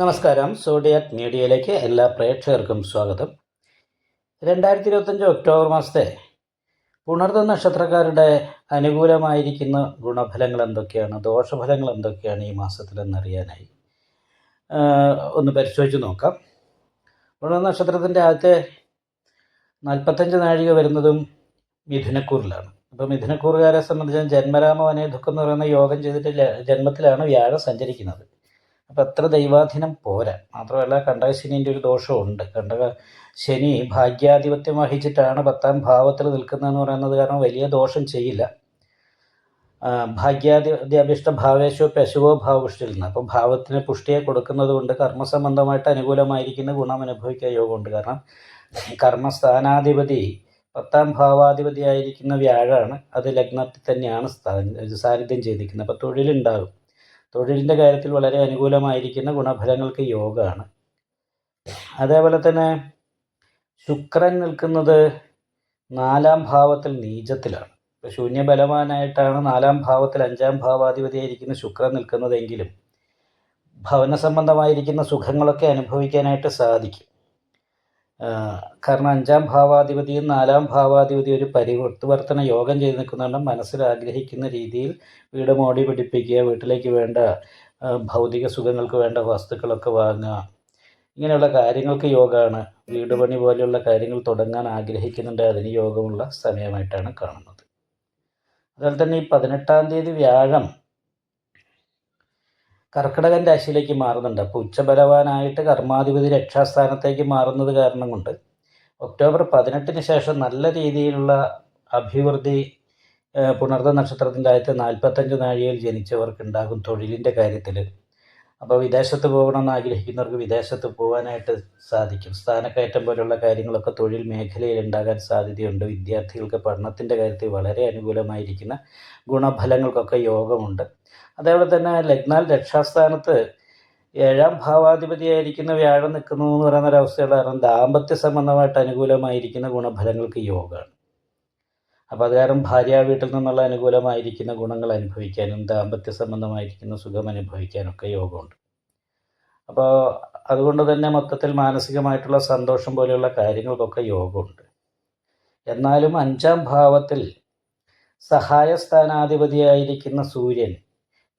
നമസ്കാരം. സോഡിയാക് മീഡിയയിലേക്ക് എല്ലാ പ്രേക്ഷകർക്കും സ്വാഗതം. രണ്ടായിരത്തി ഇരുപത്തഞ്ച് ഒക്ടോബർ മാസത്തെ പുണർത നക്ഷത്രക്കാരുടെ അനുകൂലമായിരിക്കുന്ന ഗുണഫലങ്ങൾ എന്തൊക്കെയാണ്? ദോഷഫലങ്ങൾ എന്തൊക്കെയാണ് ഈ മാസത്തിലെന്നറിയാനായി? ഒന്ന് പരിശോധിച്ച് നോക്കാം. പുണർ നക്ഷത്രത്തിന്റെ ആദ്യത്തെ നാൽപ്പത്തഞ്ച് നാഴിക വരുന്നതും മിഥുനക്കൂറിലാണ്. അപ്പോൾ മിഥുനക്കൂറുകാരെ സംബന്ധിച്ച് ജന്മരാമ വനേ ദുഃഖം എന്ന് പറയുന്ന യോഗം ചെയ്തിട്ട് ജന്മത്തിലാണ് വ്യാഴം സഞ്ചരിക്കുന്നത്. അപ്പം അത്ര ദൈവാധീനം പോരാ. മാത്രമല്ല കണ്ടക ശനീന്റെ ഒരു ദോഷമുണ്ട് കണ്ടക ശനി ഭാഗ്യാധിപത്യം വഹിച്ചിട്ടാണ് പത്താം ഭാവത്തിൽ നിൽക്കുന്നതെന്ന് പറയുന്നത് കാരണം വലിയ ദോഷം ചെയ്യില്ല. അഭിഷ്ട ഭാവേശോ പശുവോ ഭാവപുഷ്ടിയിൽ നിന്ന്. അപ്പം ഭാവത്തിന് പുഷ്ടിയെ കൊടുക്കുന്നത് കൊണ്ട് കർമ്മസംബന്ധമായിട്ട് അനുകൂലമായിരിക്കുന്ന ഗുണം അനുഭവിക്കാൻ യോഗമുണ്ട്. കാരണം കർമ്മസ്ഥാനാധിപതി പത്താം ഭാവാധിപതി ആയിരിക്കുന്ന വ്യാഴാണ്. അത് ലഗ്നത്തിൽ തന്നെയാണ് സ്ഥാനം സാന്നിധ്യം ചെയ്തിരിക്കുന്നത്. അപ്പോൾ തൊഴിലുണ്ടാകും. തൊഴിലിന്റെ കാര്യത്തിൽ വളരെ അനുകൂലമായിരിക്കുന്ന ഗുണഫലങ്ങൾക്ക് യോഗമാണ് അതേപോലെ തന്നെ ശുക്രൻ നിൽക്കുന്നത് നാലാം ഭാവത്തിൽ നീചത്തിലാണ്. ശൂന്യബലവാനായിട്ടാണ് നാലാം ഭാവത്തിൽ അഞ്ചാം ഭാവാധിപതിയായിരിക്കുന്ന ശുക്രൻ നിൽക്കുന്നതെങ്കിലും ഭവന സംബന്ധമായിരിക്കുന്ന സുഖങ്ങളൊക്കെ അനുഭവിക്കാനായിട്ട് സാധിക്കും. കാരണം അഞ്ചാം ഭാവാധിപതിയും നാലാം ഭാവാധിപതിയും ഒരു പരിവർത്തന യോഗം ചെയ്ത് നിൽക്കുന്നുണ്ട് മനസ്സിൽ ആഗ്രഹിക്കുന്ന രീതിയിൽ വീട് മോടി പിടിപ്പിക്കുക വീട്ടിലേക്ക് വേണ്ട ഭൗതിക സുഖങ്ങൾക്ക് വേണ്ട വസ്തുക്കളൊക്കെ വാങ്ങുക. ഇങ്ങനെയുള്ള കാര്യങ്ങൾക്ക് യോഗമാണ്. വീട് പണി പോലെയുള്ള കാര്യങ്ങൾ തുടങ്ങാൻ ആഗ്രഹിക്കുന്നുണ്ട്. അതിന് യോഗമുള്ള സമയമായിട്ടാണ് കാണുന്നത്. അതുപോലെ തന്നെ ഈ പതിനെട്ടാം തീയതി വ്യാഴം കർക്കിടകൻ രാശിയിലേക്ക് മാറുന്നുണ്ട്. അപ്പോൾ ഉച്ചബലവാനായിട്ട് കർമാധിപതി രക്ഷാസ്ഥാനത്തേക്ക് മാറുന്നത് കാരണം കൊണ്ട് ഒക്ടോബർ പതിനെട്ടിന് ശേഷം നല്ല രീതിയിലുള്ള അഭിവൃദ്ധി പുണർത നക്ഷത്രത്തിന്റെ ആദ്യത്തെ നാൽപ്പത്തഞ്ച് നാഴികയിൽ ജനിച്ചവർക്ക് ഉണ്ടാകും തൊഴിലിന്റെ കാര്യത്തിൽ അപ്പോൾ വിദേശത്ത് പോകണമെന്ന് ആഗ്രഹിക്കുന്നവർക്ക് വിദേശത്ത് പോകാനായിട്ട് സാധിക്കും. സ്ഥാനക്കയറ്റം പോലുള്ള കാര്യങ്ങളൊക്കെ തൊഴിൽ മേഖലയിൽ ഉണ്ടാകാൻ സാധ്യതയുണ്ട്. വിദ്യാർത്ഥികൾക്ക് പഠനത്തിന്റെ കാര്യത്തിൽ വളരെ അനുകൂലമായിരിക്കുന്ന ഗുണഫലങ്ങൾക്കൊക്കെ യോഗമുണ്ട്. അതേപോലെ തന്നെ ലഗ്നാൽ രക്ഷാസ്ഥാനത്ത് ഏഴാം ഭാവാധിപതിയായിരിക്കുന്ന വ്യാഴം നിൽക്കുന്നു എന്ന് പറയുന്ന കാരണം ദാമ്പത്യ സംബന്ധമായിട്ട് അനുകൂലമായിരിക്കുന്ന ഗുണഫലങ്ങൾക്ക് യോഗമാണ്. അപ്പോൾ അത് കാരണം ഭാര്യ വീട്ടിൽ നിന്നുള്ള അനുകൂലമായിരിക്കുന്ന ഗുണങ്ങൾ അനുഭവിക്കാനും ദാമ്പത്യ സംബന്ധമായിരിക്കുന്ന സുഖം അനുഭവിക്കാനൊക്കെ യോഗമുണ്ട്. അപ്പോൾ അതുകൊണ്ട് തന്നെ മൊത്തത്തിൽ മാനസികമായിട്ടുള്ള സന്തോഷം പോലെയുള്ള കാര്യങ്ങൾക്കൊക്കെ യോഗമുണ്ട്. എന്നാലും അഞ്ചാം ഭാവത്തിൽ സഹായ സ്ഥാനാധിപതിയായിരിക്കുന്ന സൂര്യൻ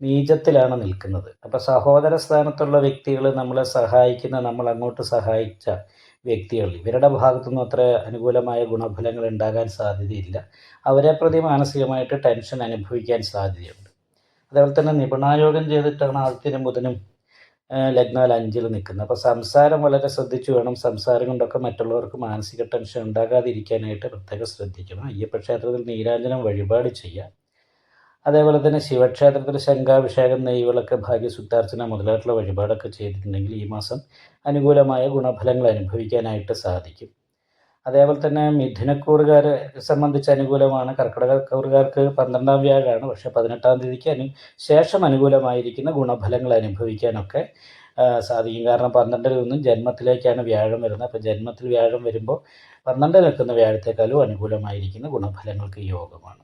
നീചത്തിലാണ് നിൽക്കുന്നത്. അപ്പോൾ സഹോദര സ്ഥാനത്തുള്ള വ്യക്തികൾ നമ്മളെ സഹായിക്കുന്ന നമ്മൾ അങ്ങോട്ട് സഹായിച്ച വ്യക്തികൾ ഇവരുടെ ഭാഗത്തുനിന്നും അത്ര അനുകൂലമായ ഗുണഫലങ്ങൾ ഉണ്ടാകാൻ സാധ്യതയില്ല. അവരെ പ്രതി മാനസികമായിട്ട് ടെൻഷൻ അനുഭവിക്കാൻ സാധ്യതയുണ്ട്. അതേപോലെ തന്നെ നിപുണായോഗം ചെയ്തിട്ടാണ് ആദ്യത്തിനും ബുധനും ലഗ്നാൽ അഞ്ചിൽ നിൽക്കുന്നത്. അപ്പോൾ സംസാരം വളരെ ശ്രദ്ധിച്ചു വേണം. സംസാരം കൊണ്ടൊക്കെ മറ്റുള്ളവർക്ക് മാനസിക ടെൻഷൻ ഉണ്ടാകാതിരിക്കാനായിട്ട് പ്രത്യേകം ശ്രദ്ധിക്കണം. അയ്യപ്പ ക്ഷേത്രത്തിൽ നീരാഞ്ജനം വഴിപാട് ചെയ്യുക അതേപോലെ തന്നെ ശിവക്ഷേത്രത്തിൽ ശംഖാഭിഷേകം നെയ്വിളക്ക് ഭാഗ്യസുദ്ധാർച്ചന മുതലായിട്ടുള്ള വഴിപാടൊക്കെ ചെയ്തിട്ടുണ്ടെങ്കിൽ ഈ മാസം അനുകൂലമായ ഗുണഫലങ്ങൾ അനുഭവിക്കാനായിട്ട് സാധിക്കും. അതേപോലെ തന്നെ മിഥുനക്കൂറുകാരെ സംബന്ധിച്ച് അനുകൂലമാണ്. കർക്കിടകക്കൂറുകാർക്ക് പന്ത്രണ്ടാം വ്യാഴമാണ് പക്ഷെ പതിനെട്ടാം തീയതിക്ക് അനു ശേഷം അനുകൂലമായിരിക്കുന്ന ഗുണഫലങ്ങൾ അനുഭവിക്കാനൊക്കെ സാധിക്കും. കാരണം പന്ത്രണ്ടിൽ നിന്നും ജന്മത്തിലേക്കാണ് വ്യാഴം വരുന്നത്. അപ്പോൾ ജന്മത്തിൽ വ്യാഴം വരുമ്പോൾ പന്ത്രണ്ടിൽ നിൽക്കുന്ന വ്യാഴത്തെക്കാളും അനുകൂലമായിരിക്കുന്ന ഗുണഫലങ്ങൾക്ക് യോഗമാണ്.